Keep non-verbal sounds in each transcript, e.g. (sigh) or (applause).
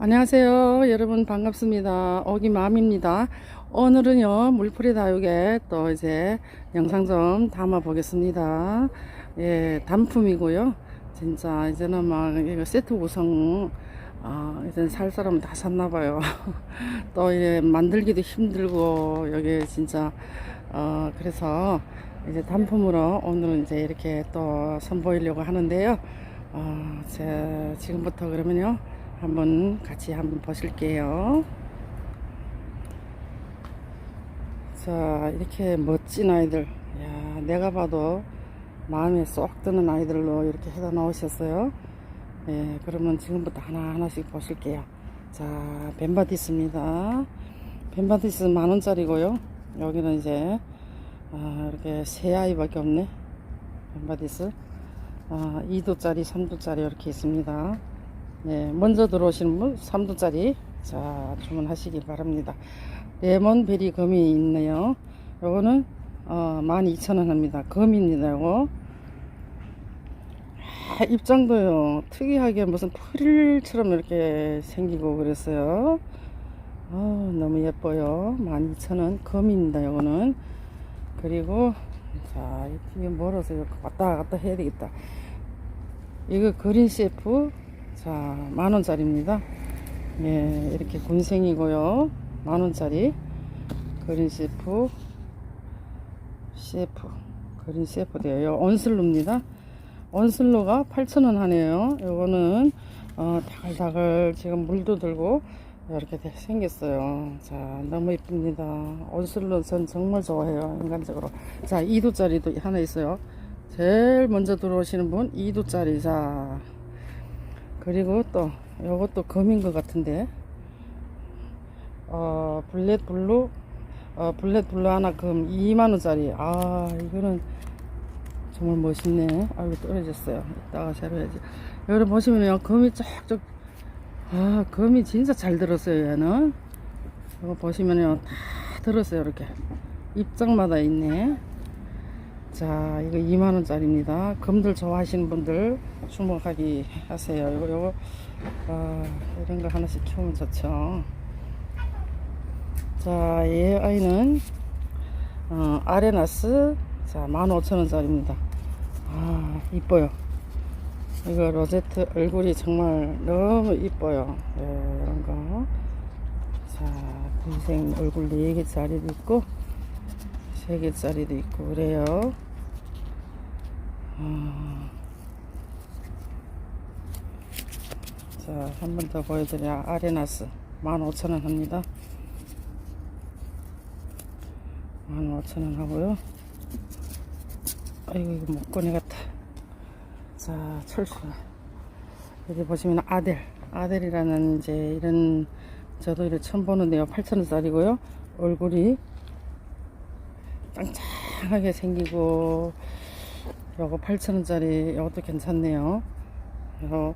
안녕하세요. 여러분 반갑습니다. 어기맘입니다. 오늘은요, 물풀이 다육에 또 이제 영상 좀 담아 보겠습니다. 예, 단품이고요. 진짜 이제는 막 이거 세트 구성, 아, 이제 살 사람 다 샀나봐요. (laughs) 또 이제 만들기도 힘들고, 여기 진짜, 어, 그래서 이제 단품으로 오늘은 이제 이렇게 또 선보이려고 하는데요. 어, 제, 지금부터 그러면요. 한번 같이 한번 보실게요. 자, 이렇게 멋진 아이들. 야, 내가 봐도 마음에 쏙 드는 아이들로 이렇게 해다 놓으셨어요. 예, 그러면 지금부터 하나하나씩 보실게요. 자, 벤바디스입니다. 벤바디스 만 원짜리고요. 여기는 이제, 아, 이렇게 세 아이밖에 없네. 벤바디스. 아, 2도짜리, 3도짜리 이렇게 있습니다. 네, 먼저 들어오시는 분 3도짜리 자 주문하시길 바랍니다. 레몬베리 거미 있네요. 요거는 어, 12,000원 합니다. 거미입니다. 요거 아, 입장도요 특이하게 무슨 프릴처럼 이렇게 생기고 그랬어요. 어, 너무 예뻐요. 12,000원 거미입니다. 요거는 그리고 자 이게 멀어서 왔다 갔다 해야 되겠다. 이거 그린 셰프 자, 만 원짜리입니다. 예, 이렇게 군생이고요. 만 원짜리. 그린 셰프. 셰프. 그린 셰프 되요 온슬로입니다. 온슬로가 8,000원 하네요. 요거는, 어, 다글다글 지금 물도 들고, 이렇게 돼- 생겼어요. 자, 너무 이쁩니다. 온슬로 전 정말 좋아해요. 인간적으로. 자, 2도짜리도 하나 있어요. 제일 먼저 들어오시는 분, 2도짜리. 자, 그리고 또 요것도 검인 것 같은데. 어 블랙 블루 어 블랙 블루 하나 금 2만원짜리. 아 이거는 정말 멋있네. 아이고 떨어졌어요. 이따가 해야지. 여기 보시면요 검이 쫙쫙 아 검이 진짜 잘 들었어요 얘는. 이거 보시면요 다 들었어요 이렇게. 입장마다 있네 자, 이거 2만원짜리입니다. 금들 좋아하시는 분들 주목하기 하세요. 이거, 요거, 아, 이런 거 하나씩 키우면 좋죠. 자, 얘 아이는, 어, 아레나스, 자, 15,000원짜리입니다. 아, 이뻐요. 이거 로제트 얼굴이 정말 너무 이뻐요. 예, 이런 거. 자, 동생 얼굴 4개짜리도 있고, 3개짜리도 있고, 그래요. 아. 자, 한 번 더 보여드려. 아레나스. 15,000원 합니다. 15,000원 하고요. 아이고, 이거 목걸이 같아. 자, 철수. 여기 보시면 아델. 아델이라는 이제 이런, 저도 이렇게 처음 보는데요. 8,000원짜리고요. 얼굴이 짱짱하게 생기고, 요거 8,000원짜리 이것도 괜찮네요. 요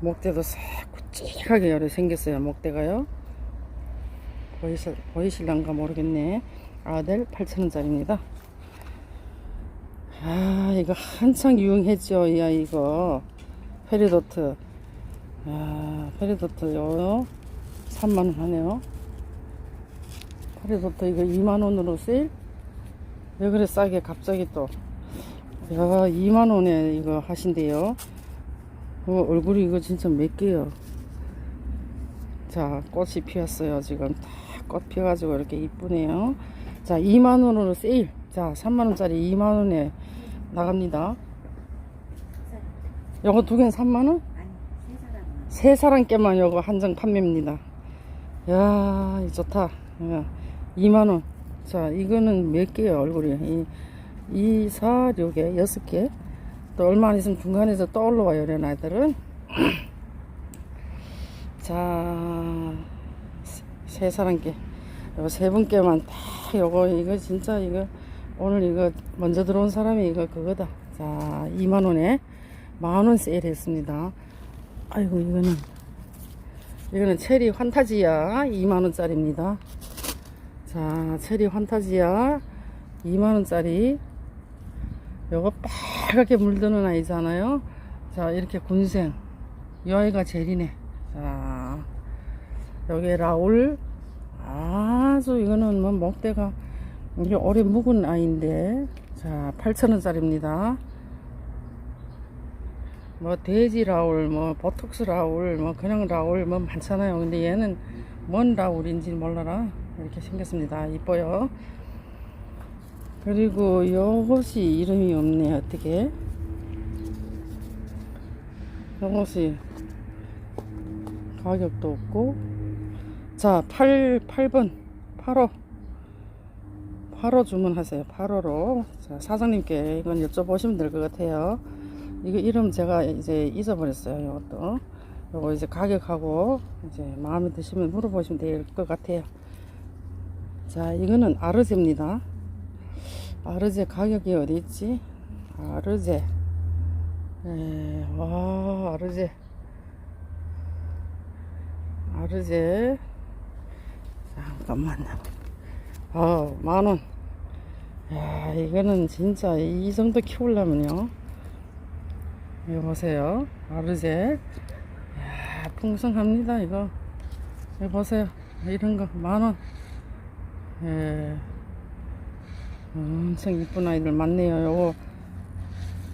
목대도 싹 굵직하게 열에 생겼어요. 목대가요. 보이실, 보이실란가 모르겠네. 아델 8,000원짜리입니다. 아, 이거 한창 유행했죠. 이 아이 이거. 페리도트. 아, 페리도트 요 3만원 하네요. 페리도트 이거 2만원으로 세일? 왜 그래 싸게 갑자기 또. 야, 2만원에 이거 하신대요. 어, 얼굴이 이거 진짜 몇 개요. 자, 꽃이 피었어요. 지금 다 꽃 피어가지고 이렇게 이쁘네요. 자, 2만원으로 세일. 자, 3만원짜리 2만원에 나갑니다. 요거 두 개는 3만원? 세 사람께만 요거 한정 판매입니다. 야, 이 좋다. 야, 2만원. 자, 이거는 몇 개요, 얼굴이. 이, 2, 4, 6개, 6개. 또 얼마 안 있으면 중간에서 또 올라와요, 이런 아이들은. (clears throat) 자, 세 사람께. 요거 세 분께만 딱, 요거, 이거 진짜, 이거, 오늘 이거, 먼저 들어온 사람이 이거 그거다. 자, 2만원에 만원 세일 했습니다. 아이고, 이거는, 이거는 체리 환타지야. 2만원짜리입니다. 자, 체리 환타지야. 2만원짜리. 요거 빨갛게 물드는 아이잖아요. 자, 이렇게 군생. 이 아이가 제일이네. 자, 여기 라울. 아주 이거는 뭐 목대가 이게 오래 묵은 아이인데. 자 8,000원짜리입니다. 뭐 돼지 라울 뭐 보톡스 라울 뭐 그냥 라울 뭐 많잖아요. 근데 얘는 뭔 라울인지 몰라라. 이렇게 생겼습니다. 이뻐요 그리고 요것이 이름이 없네 어떻게? 요것이 가격도 없고. 자 8, 8번. 8호 8호 주문하세요 8호로. 자, 사장님께 이건 여쭤보시면 될 것 같아요. 이거 이름 제가 이제 잊어버렸어요 이것도. 요거 이제 가격하고 이제 마음에 드시면 물어보시면 될 것 같아요. 자 이거는 아르제입니다 아르제 가격이 어디 있지? 아르제. 에, 와 아르제. 아르제. 잠깐만요 아 만 원. 야 이거는 진짜 이 정도 키우려면요. 이거 보세요. 아르제. 야 풍성합니다 이거. 이거 보세요. 이런 거 만 원. 예 엄청 이쁜 아이들 많네요 요거.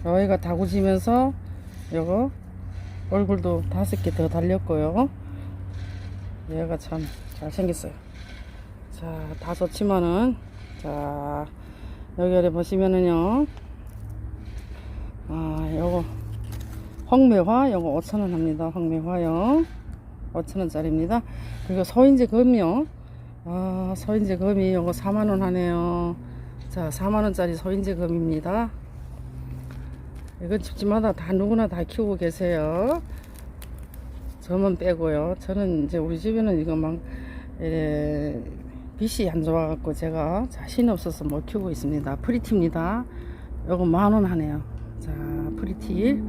여기가 다구지면서 요거 얼굴도 다섯 개 더 달렸고요. 얘가 참 잘생겼어요. 자다 좋지만은 자 여기 아래 보시면은요. 아 요거 황매화 요거 5천원 합니다 황매화요. 5천원짜리입니다. 그리고 소인제 금이요. 아 소인제 금이 요거 4만원 하네요 자 4만원짜리 소인제 금입니다. 이건 집집마다 다 누구나 다 키우고 계세요. 저만 빼고요. 저는 이제 우리 집에는 이거 막 에, 빛이 안 좋아갖고 제가 자신 없어서 못 키우고 있습니다. 프리티입니다. 요거 만원 하네요. 자 프리티.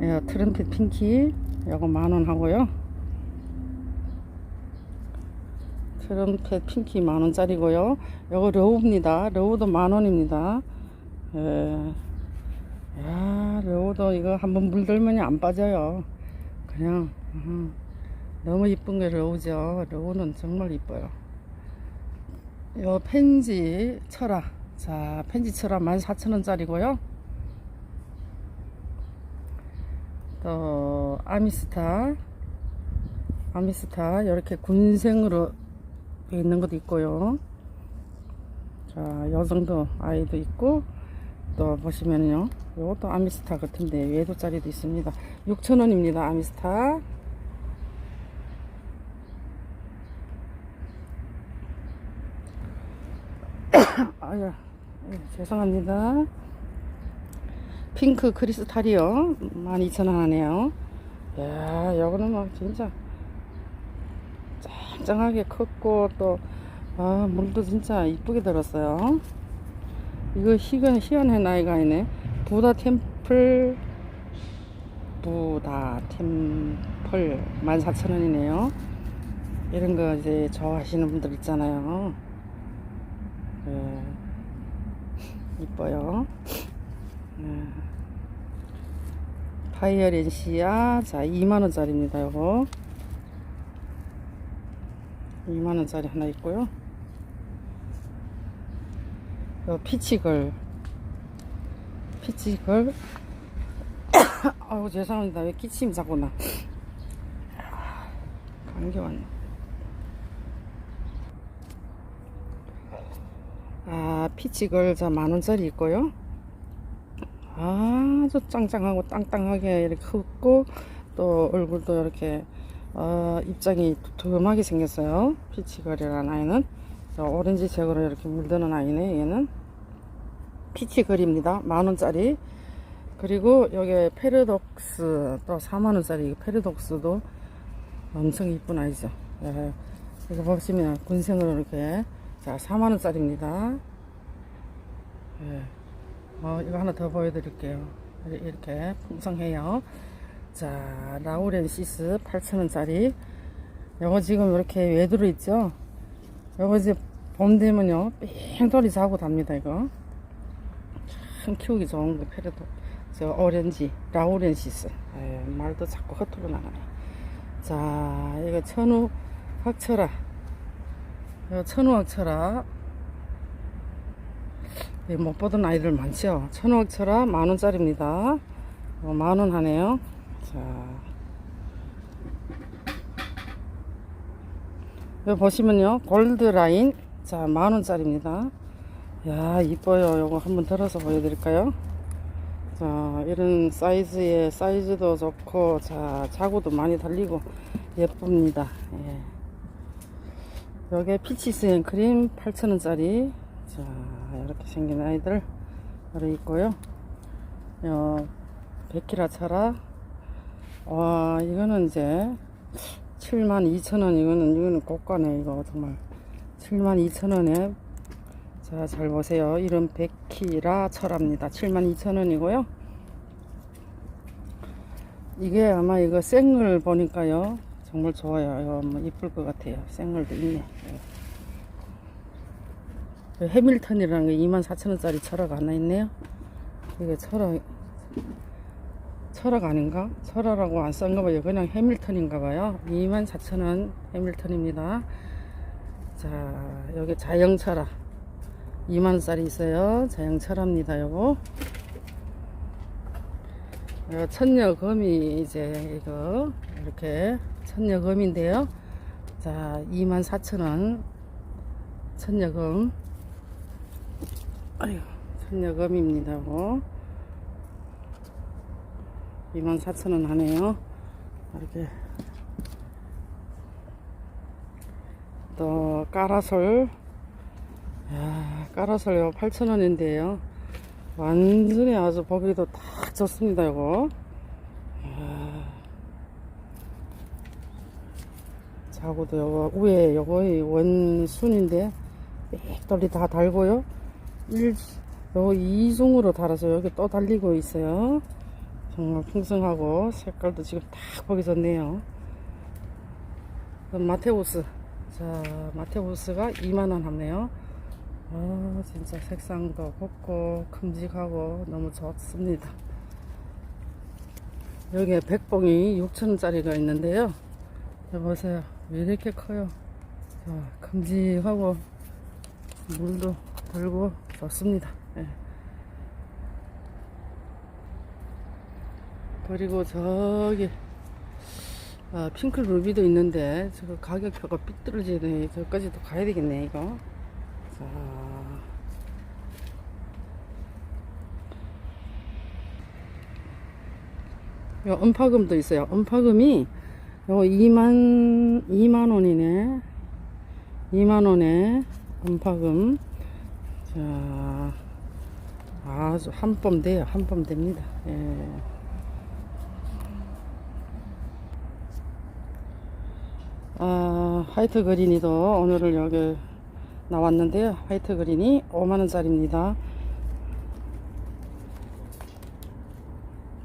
예, 트럼펫 핑키. 요거 만원 하고요 트럼펫 핑키 만원짜리고요. 요거 러우입니다. 러우도 만원입니다. 예. 야 러우도 이거 한번 물들면 안 빠져요. 그냥 음, 너무 이쁜 게 러우죠. 러우는 정말 이뻐요. 요 펜지 철아 자 펜지 철아 14,000원짜리고요. 또 아미스타. 아미스타 이렇게 군생으로 있는 것도 있고요. 자 여성도 아이도 있고 또 보시면요. 이것도 아미스타 같은데 외도짜리도 있습니다. 6,000원입니다 아미스타. (coughs) 아야 예, 죄송합니다. 핑크 크리스탈이요. 12,000원 하네요. 야 요거는 막 진짜 짱짱하게 컸고 또 아, 물도 진짜 이쁘게 들었어요. 이거 희한, 희한한 아이가 있네. 부다 템플 부다 템플 14,000원이네요. 이런 거 이제 좋아하시는 분들 있잖아요. 네. 이뻐요. 네. 바이어렌시아 자 2만원짜리입니다 요거 2만원짜리 하나 있고요. 요 피치걸. 피치걸. (coughs) 아우 죄송합니다. 왜 기침이 자꾸 나. 감기 왔네. 아 피치걸 자 만원짜리 있고요. 아주 짱짱하고 땅땅하게 이렇게 크고 또 얼굴도 이렇게 어, 입장이 두툼하게 생겼어요. 피치걸이라는 아이는. 자, 오렌지 색으로 이렇게 물드는 아이네 얘는. 피치걸입니다. 만원짜리. 그리고 여기 페르독스 또 4만원짜리 페르독스도 엄청 이쁜 아이죠. 예, 이거 보시면 군생으로 이렇게 자 4만원짜리입니다. 예. 어, 이거 하나 더 보여드릴게요. 이렇게 풍성해요 자 라우렌시스 8,000원짜리. 요거 지금 이렇게 외두로 있죠? 요거 이제 봄 되면요 뺑돌이 자고 답니다 이거. 참 키우기 좋은 거 페르도 저 오렌지 라우렌시스. 에, 말도 자꾸 허투루 나가네. 자 이거 천우 학철아. 이거 천우 학철아. 이거 못 보던 아이들 많죠? 천우 학철아 만원짜리입니다. 어, 만원 하네요 자. 여기 보시면요 골드 라인. 자 만 원짜리입니다. 야 이뻐요. 요거 한번 들어서 보여드릴까요? 자 이런 사이즈의 사이즈도 좋고 자 자구도 많이 달리고 예쁩니다. 예. 요게 피치스 앤크림 8,000원짜리. 자 이렇게 생긴 아이들 바로 있고요. 요 백키라 차라 와 이거는 이제 72,000원 이거는 이거는 고가네 이거 정말 72,000원에 자, 잘 보세요. 이름 백키라 철합니다. 72,000원이고요. 이게 아마 이거 생글 보니까요. 정말 좋아요. 이거 뭐 이쁠 것 같아요. 생글도 있네. 예. 해밀턴이라는 게 24,000원짜리 철학 하나 있네요. 이게 철학, 철학 아닌가? 철학라고 안 쓴가 봐요. 그냥 해밀턴인가 봐요. 24,000원 해밀턴입니다. 자, 여기 자영철학. 2만원짜리 있어요. 자영철합니다, 요거. 요 천녀금이 이제 이거 이렇게 천녀금인데요. 자, 24,000원. 천녀금. 아유, 천녀금입니다, 요거. 24,000원 하네요. 이렇게. 또, 까라솔. 야, 까라솔요 8,000원인데요. 완전히 아주 보기도 딱 좋습니다, 이거. 야. 자고도 요거, 위에 요거 원순인데, 빽돌이 다 달고요. 1, 요거 이중으로 달아서 여기 또 달리고 있어요. 정말 풍성하고, 색깔도 지금 딱 보기 좋네요. 마테우스. 자, 마테우스가 2만원 하네요. 아 진짜 색상도 곱고 큼직하고 너무 좋습니다 여기에 백봉이 6천원짜리가 있는데요 여보세요 왜 이렇게 커요 자, 큼직하고 물도 달고 좋습니다 예. 그리고 저기 아, 핑클 루비도 있는데 저거 가격표가 삐뚤어지네 저까지도 가야 되겠네 이거 자. 요 음파금도 있어요. 음파금이 요 2만 2만 원이네. 2만 원에 음파금. 자. 아주 한 뼘 돼요. 한 뼘 됩니다. 예. 아, 화이트 그린이도 오늘을 여기 나왔는데요. 화이트 그린이 5만원짜리입니다.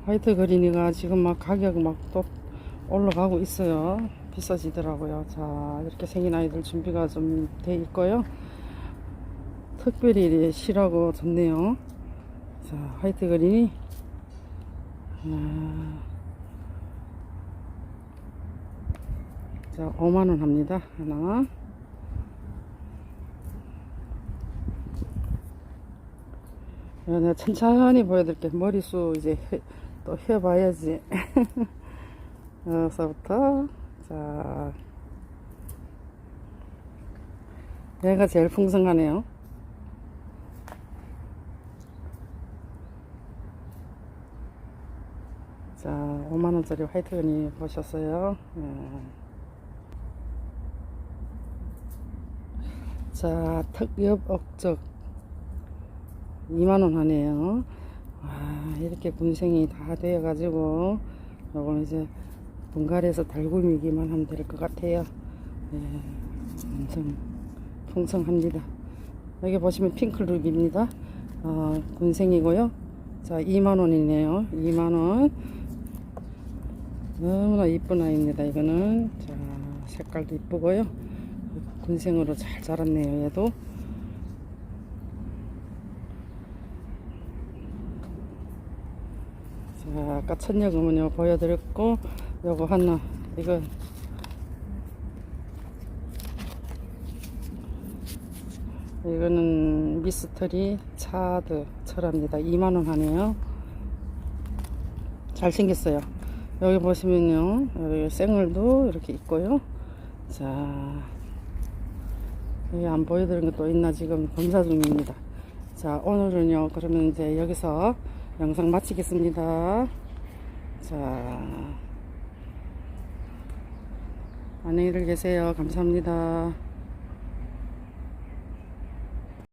화이트 그린이가 지금 막 가격 막 또 올라가고 있어요. 비싸지더라고요. 자, 이렇게 생긴 아이들 준비가 좀 돼 있고요. 특별히 실하고 좋네요. 자, 화이트 그린이 아, 자, 5만원 합니다. 하나. 야, 내가 천천히 보여드릴게. 머리숱 이제 해, 또 해봐야지. (laughs) 여기서부터, 자. 얘가 제일 풍성하네요. 자, 5만원짜리 화이트건이 보셨어요. 예. 자, 턱옆 억적 2만원 하네요. 아, 이렇게 군생이 다 되어가지고, 요건 이제 분갈이에서 달구미기만 하면 될 것 같아요. 네, 엄청 풍성합니다. 여기 보시면 핑클룩입니다. 어, 군생이고요. 자, 2만원이네요. 2만원. 너무나 이쁜 아이입니다. 이거는. 자, 색깔도 이쁘고요. 군생으로 잘 자랐네요. 얘도. 아까 천녀금은요 보여드렸고 요거 하나 이거. 이거는 미스터리 차드 철합니다. 2만원 하네요. 잘생겼어요. 여기 보시면요 여기 생얼도 이렇게 있고요. 자 여기 안 보여드린 것도 있나 지금 검사 중입니다. 자 오늘은요 그러면 이제 여기서 영상 마치겠습니다. 자. 안녕히 계세요. 감사합니다